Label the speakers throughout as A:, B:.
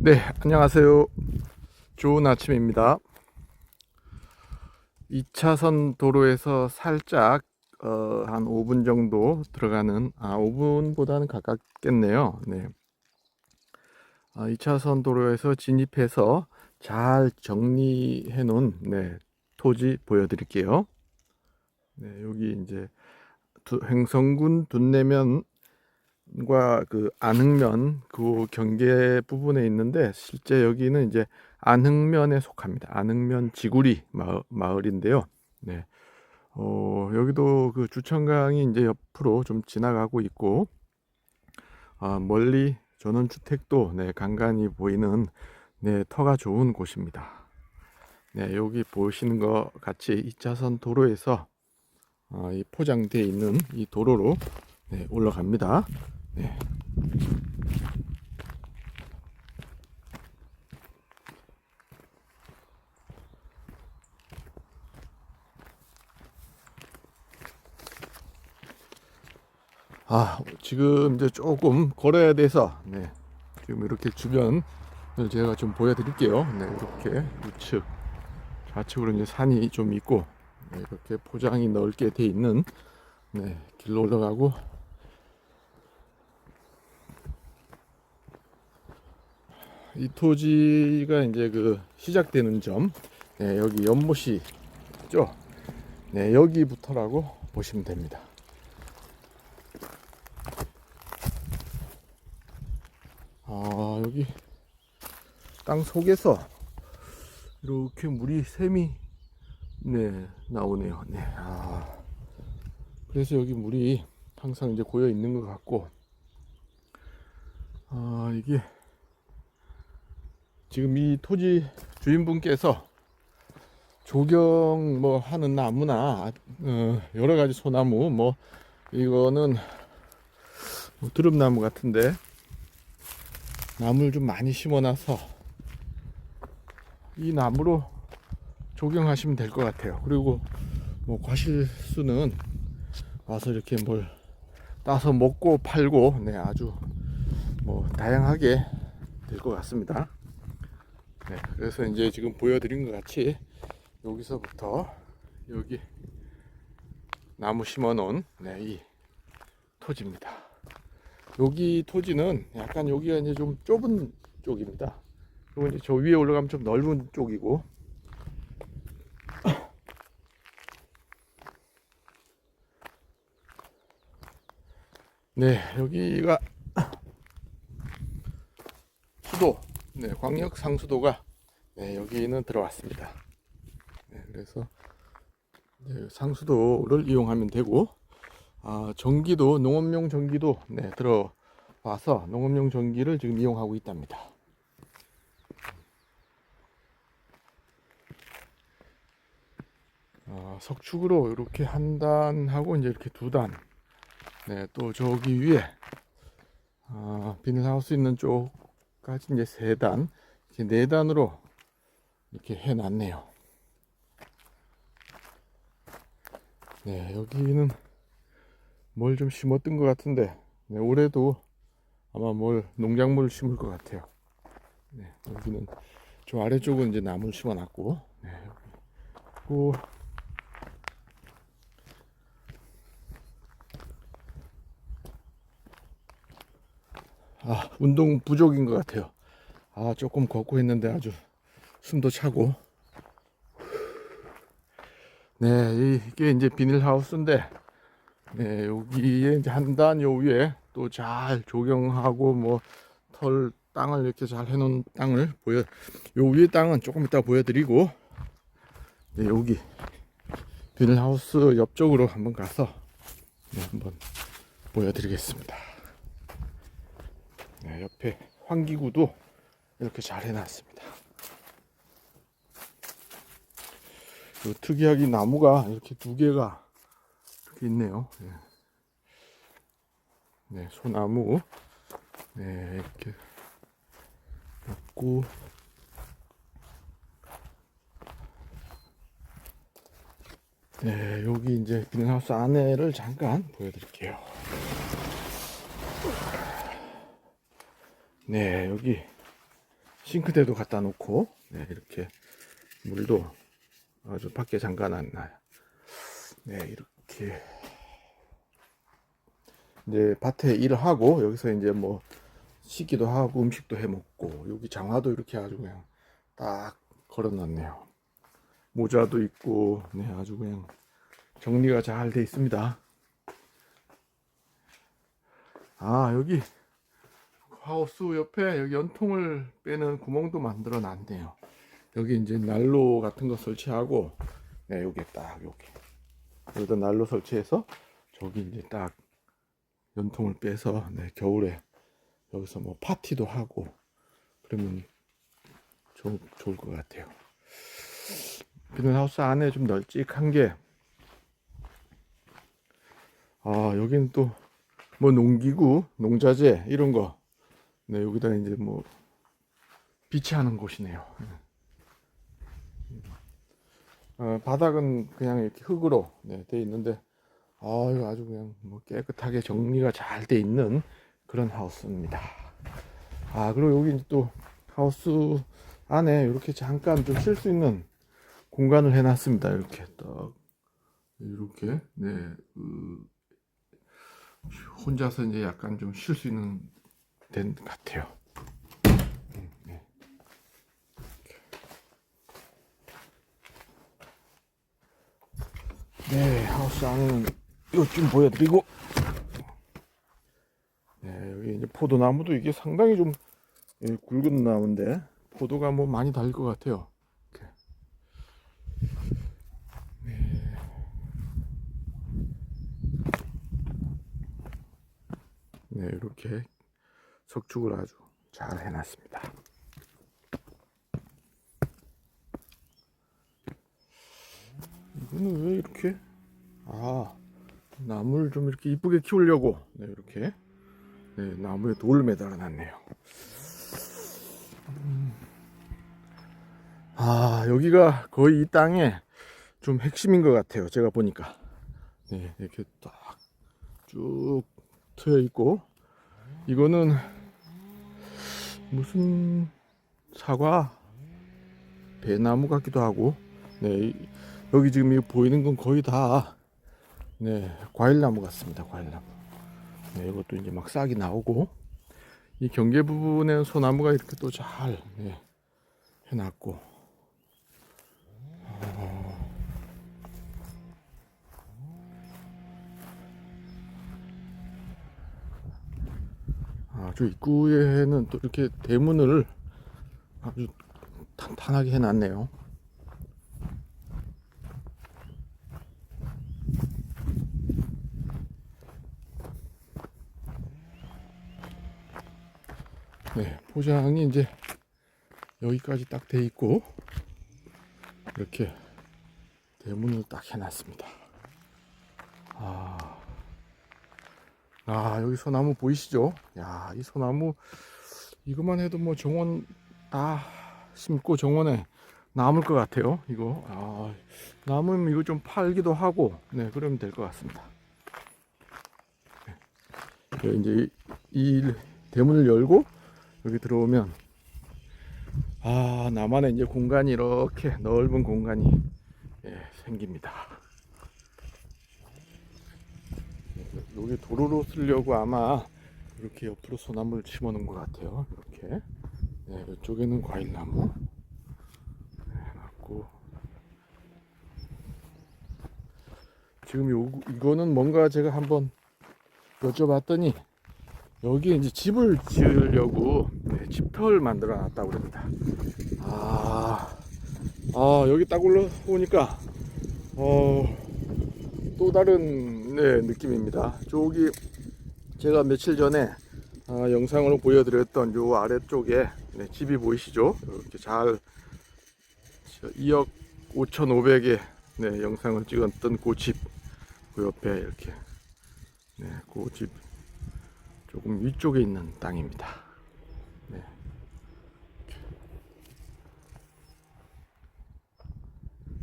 A: 네, 안녕하세요. 좋은 아침입니다. 2차선 도로에서 살짝 어, 한 5분 정도 들어가는 아 5분보다는 가깝겠네요. 네. 아, 2차선 도로에서 진입해서 잘 정리해 놓은 네, 토지 보여드릴게요. 네, 여기 이제 두, 횡성군 둔내면 과그 안흥면 그 경계 부분에 있는데 실제 여기는 이제 안흥면에 속합니다. 안흥면 지구리 마을, 마을 인데요. 네. 어, 여기도 그 주천강이 이제 옆으로 좀 지나가고 있고 아, 멀리 전원 주택도 네, 간간히 보이는 네, 터가 좋은 곳입니다. 네, 여기 보시는 것 같이 2차선 도로에서 어, 이 포장되어 있는 이 도로로 네, 올라갑니다. 네. 아, 지금 이제 조금 걸어야 돼서, 네. 지금 이렇게 주변 제가 좀 보여드릴게요. 네, 이렇게 우측, 좌측으로 이제 산이 좀 있고, 네, 이렇게 포장이 넓게 돼 있는, 네, 길로 올라가고, 이 토지가 이제 그 시작되는 점, 네, 여기 연못이 있죠? 네, 여기부터라고 보시면 됩니다. 아, 여기 땅 속에서 이렇게 물이 샘이 네, 나오네요. 네. 아. 그래서 여기 물이 항상 이제 고여 있는 것 같고 아, 이게 지금 이 토지 주인분께서 조경 뭐 하는 나무나 어, 여러 가지 소나무 뭐 이거는 뭐 드릅나무 같은데 나무를 좀 많이 심어놔서 이 나무로 조경하시면 될 것 같아요. 그리고 뭐 과실수는 와서 이렇게 뭘 따서 먹고 팔고 네 아주 뭐 다양하게 될 것 같습니다. 네, 그래서 이제 지금 보여드린 것 같이 여기서부터 여기 나무 심어 놓은 네, 이 토지입니다. 여기 토지는 약간 여기가 이제 좀 좁은 쪽입니다. 그리고 이제 저 위에 올라가면 좀 넓은 쪽이고 네, 여기가 수도 네, 광역 상수도가 네, 여기는 들어왔습니다. 네, 그래서 네, 상수도를 이용하면 되고 아, 전기도 농업용 전기도 네, 들어와서 농업용 전기를 지금 이용하고 있답니다. 아, 석축으로 이렇게 한 단하고 이제 이렇게 두 단. 네, 또 저기 위에 아, 비닐하우스 있는 쪽 까지 이제 세 단, 이렇게 네 단으로 이렇게 해놨네요. 네, 여기는 뭘 좀 심었던 것 같은데, 네, 올해도 아마 뭘 농작물을 심을 것 같아요. 네, 여기는 저 아래쪽은 이제 나무를 심어놨고, 네, 그리고 아, 운동 부족인 것 같아요. 아, 조금 걷고 있는데 아주 숨도 차고. 네, 이게 이제 비닐하우스인데, 네, 여기에 이제 한단 요 위에 또 잘 조경하고 뭐 털 땅을 이렇게 잘 해놓은 땅을 보여, 요 위에 땅은 조금 이따 보여드리고, 네, 여기 비닐하우스 옆쪽으로 한번 가서 네, 한번 보여드리겠습니다. 네, 옆에 환기구도 이렇게 잘 해놨습니다. 그 특이하게 나무가 이렇게 두 개가 이렇게 있네요. 네, 네 소나무. 네, 이렇게 있고. 네, 여기 이제 비닐하우스 안에를 잠깐 보여드릴게요. 네, 여기 싱크대도 갖다 놓고 네, 이렇게 물도 아주 밖에 잠가 놨나요. 네, 이렇게 이제 밭에 일을 하고 여기서 이제 뭐 씻기도 하고 음식도 해 먹고 여기 장화도 이렇게 아주 그냥 딱 걸어 놨네요. 모자도 있고 네, 아주 그냥 정리가 잘 돼 있습니다. 아, 여기 하우스 옆에 여기 연통을 빼는 구멍도 만들어 놨네요. 여기 이제 난로 같은 거 설치하고, 네, 여기 딱, 여기. 여기다 난로 설치해서, 저기 이제 딱 연통을 빼서, 네, 겨울에 여기서 뭐 파티도 하고, 그러면 좋, 좋을 것 같아요. 비닐하우스 안에 좀 널찍한 게, 아, 여기는 또, 뭐 농기구, 농자재, 이런 거, 네, 여기다 이제 뭐 비치하는 곳이네요. 어, 바닥은 그냥 이렇게 흙으로 네, 돼 있는데 아유 아주 그냥 뭐 깨끗하게 정리가 잘 돼 있는 그런 하우스입니다. 아 그리고 여기 또 하우스 안에 이렇게 잠깐 좀 쉴 수 있는 공간을 해놨습니다. 이렇게 딱 이렇게 네 그, 혼자서 이제 약간 좀 쉴 수 있는 된 것 같아요. 음, 네. 네, 하우스 안에는 이것 좀 보여드리고, 네, 여기 이제 포도나무도 이게 상당히 좀 예, 굵은 나무인데 포도가 뭐 많이 달릴 것 같아요. 이렇게. 네, 이렇게 석축을 아주 잘 해놨습니다. 이거는 왜 이렇게? 아, 나무를 좀 이렇게 이쁘게 키우려고 네, 이렇게 네, 나무에 돌을 매달아 놨네요. 음. 아, 여기가 거의 이 땅에 좀 핵심인 것 같아요. 제가 보니까. 네, 이렇게 딱 쭉 트여 있고, 이거는 무슨 사과? 배나무 같기도 하고. 네 이- 여기 지금 이 보이는 건 거의 다 네 과일나무 같습니다 과일나무. 네 이것도 이제 막 싹이 나오고. 이 경계 부분에 소나무가 이렇게 또 잘 네, 해놨고 아주 입구에는 또 이렇게 대문을 아주 탄탄하게 해놨네요. 네, 포장이 이제 여기까지 딱 돼 있고 이렇게 대문을 딱 해놨습니다. 아. 아 여기 소나무 보이시죠? 야 이 소나무 이것만 해도 뭐 정원 다 심고 정원에 남을 것 같아요 이거 아 남으면 이거 좀 팔기도 하고 네 그러면 될 것 같습니다 네. 이제 이, 이 대문을 열고 여기 들어오면 아 나만의 이제 공간이 이렇게 넓은 공간이 예, 생깁니다 여기 도로로 쓰려고 아마 이렇게 옆으로 소나무를 심어 놓은 것 같아요. 이렇게. 네, 이쪽에는 과일나무. 네, 맞고. 지금 요, 이거는 뭔가 제가 한번 여쭤봤더니 여기 이제 집을 지으려고 네, 집터를 만들어 놨다고 그럽니다. 아, 아, 여기 딱 올라오니까, 어, 또 다른 네, 느낌입니다. 저기 제가 며칠 전에 아, 영상으로 보여드렸던 요 아래쪽에 네, 집이 보이시죠? 이렇게 잘 2억 5,500에 네, 영상을 찍었던 그 집, 그 옆에 이렇게 네, 그 집 조금 위쪽에 있는 땅입니다. 네.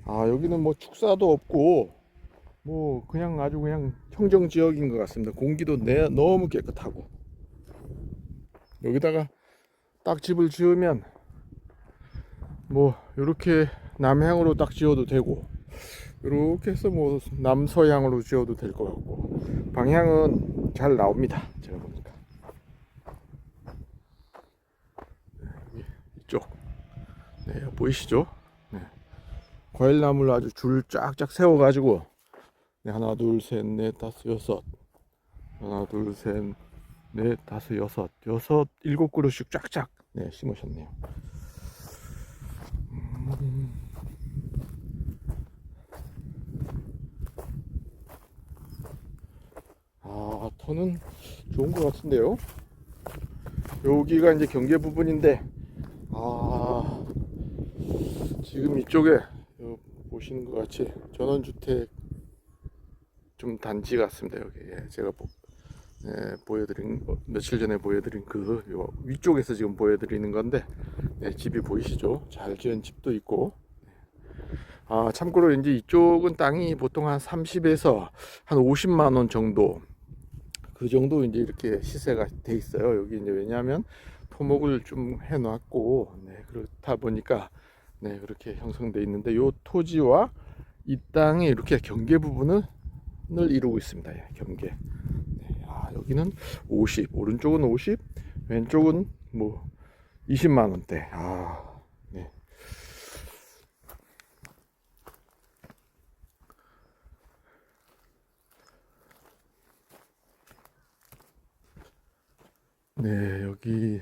A: 아 여기는 뭐 축사도 없고 뭐 그냥 아주 그냥 청정 지역인 것 같습니다. 공기도 내, 너무 깨끗하고 여기다가 딱 집을 지으면 뭐 이렇게 남향으로 딱 지어도 되고 이렇게 해서 뭐 남서향으로 지어도 될 것 같고 방향은 잘 나옵니다 제가 보니까 네, 이쪽 네 보이시죠 네. 과일나무를 아주 줄 쫙쫙 세워 가지고 네, 하나 둘 셋 넷 다섯 여섯. 하나 둘 셋 넷 다섯 여섯. 여섯 일곱 그루씩 쫙쫙. 네 심으셨네요. 아, 터는 좋은 것 같은데요. 여기가 이제 경계 부분인데, 아, 지금 이쪽에 요 보시는 것 같이 전원주택 좀 단지 같습니다. 여기 예, 제가 보, 예, 보여드린 어, 며칠 전에 보여드린 그요 위쪽에서 지금 보여드리는 건데 네, 집이 보이시죠? 잘 지은 집도 있고 아, 참고로 이제 이쪽은 땅이 보통 한 30에서 한 50만 원 정도 그 정도 이제 이렇게 시세가 돼 있어요. 여기 이제 왜냐하면 토목을 좀 해놨고 네, 그렇다 보니까 네 그렇게 형성돼 있는데 요 토지와 이 땅이 이렇게 경계 부분 을 이루고 있습니다. 예, 경계. 네, 아, 여기는 50, 오른쪽은 50, 왼쪽은 뭐 20만 원대. 아, 네. 네, 여기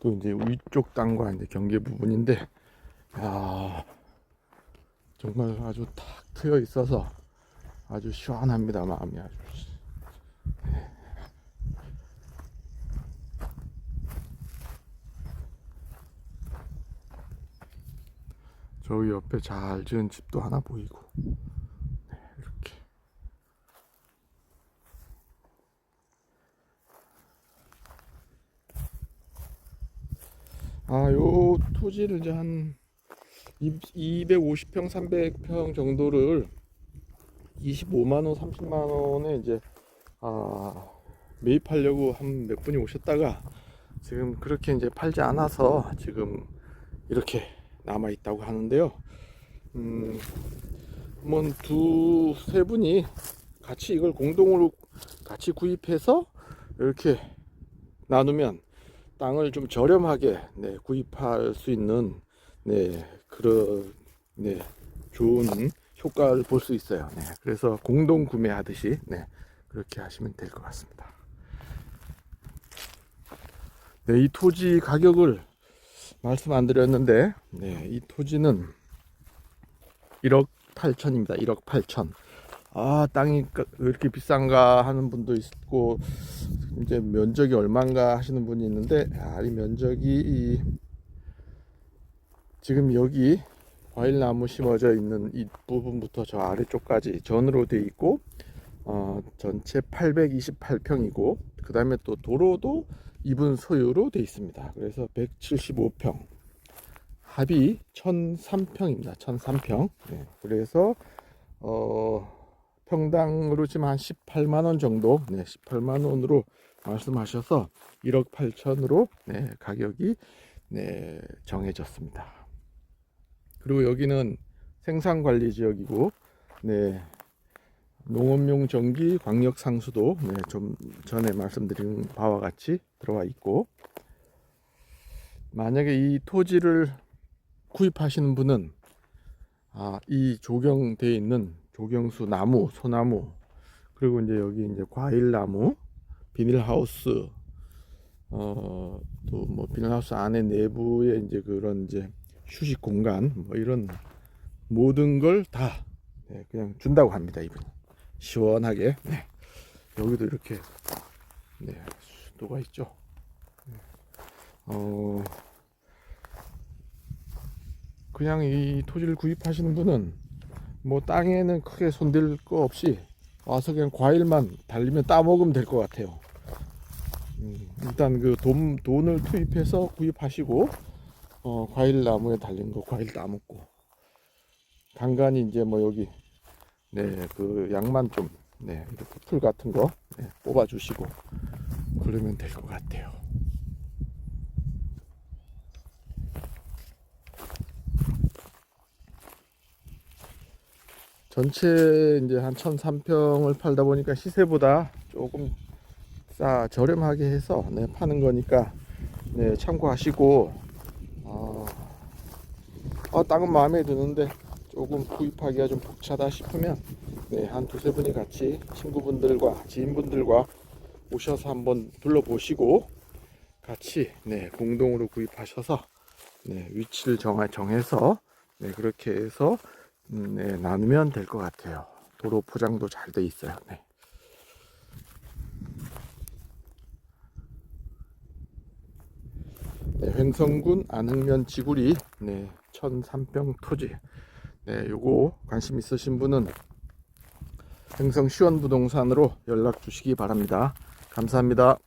A: 또 이제 위쪽 땅과 이제 경계 부분인데, 야 정말 아주 탁 트여 있어서 아주 시원합니다, 마음이 아주. 네. 저기 옆에 잘 지은 집도 하나 보이고, 네, 이렇게. 아, 요 토지를 이제 한 250평, 300평 정도를 25만 원, 30만 원에 이제 아, 매입하려고 한 몇 분이 오셨다가 지금 그렇게 이제 팔지 않아서 지금 이렇게 남아 있다고 하는데요. 음, 한번 두 세 분이 같이 이걸 공동으로 같이 구입해서 이렇게 나누면 땅을 좀 저렴하게 네, 구입할 수 있는 네, 그런 네, 좋은 효과를 볼 수 있어요. 네, 그래서 공동 구매하듯이 네, 그렇게 하시면 될 것 같습니다. 네, 이 토지 가격을 말씀 안 드렸는데, 네, 이 토지는 1억 8천입니다. 1억 8천. 아, 땅이 까- 왜 이렇게 비싼가 하는 분도 있고, 이제 면적이 얼마인가 하시는 분이 있는데, 아, 이 면적이 이 지금 여기 과일 나무 심어져 있는 이 부분부터 저 아래쪽까지 전으로 되어 있고 어, 전체 828평이고 그 다음에 또 도로도 이분 소유로 되어 있습니다. 그래서 175평 합이 1003평입니다. 1003평. 네, 그래서 어, 평당으로 지금 한 18만 원 정도, 네, 18만 원으로 말씀하셔서 1억 8천으로 네, 가격이 네, 정해졌습니다. 그리고 여기는 생산관리 지역이고, 네, 농업용 전기 광역 상수도 네, 좀 전에 말씀드린 바와 같이 들어와 있고, 만약에 이 토지를 구입하시는 분은 아, 이 조경되어 있는 조경수 나무, 소나무, 그리고 이제 여기 이제 과일나무, 비닐하우스, 어, 또 뭐 비닐하우스 안에 내부에 이제 그런 이제 휴식 공간, 뭐 이런 모든 걸다 네, 그냥 준다고 합니다, 이분이. 시원하게. 네. 여기도 이렇게 네, 수도가 있죠. 네. 어, 그냥 이 토지를 구입하시는 분은 뭐 땅에는 크게 손댈 거 없이 와서 그냥 과일만 달리면 따먹으면 될 것 같아요. 음, 일단 그 돈, 돈을 투입해서 구입하시고 어, 과일 나무에 달린 거 과일 따먹고 당간이 이제 뭐 여기 네 그 양만 좀네 이렇게 풀 같은 거 네, 뽑아 주시고 그러면 될 것 같아요. 전체 이제 한 1003평을 팔다 보니까 시세보다 조금 싸 저렴하게 해서 네, 파는 거니까 네, 참고하시고 어, 땅은 마음에 드는데 조금 구입하기가 좀 벅차다 싶으면 네, 한 두세 분이 같이 친구분들과 지인분들과 오셔서 한번 둘러보시고 같이 네, 공동으로 구입하셔서 네, 위치를 정하, 정해서 네, 그렇게 해서 음, 네, 나누면 될 것 같아요. 도로 포장도 잘 돼 있어요. 네. 네, 횡성군 안흥면 지구리 네, 1003평 토지. 네, 요거 관심 있으신 분은 횡성 시원부동산으로 연락 주시기 바랍니다. 감사합니다.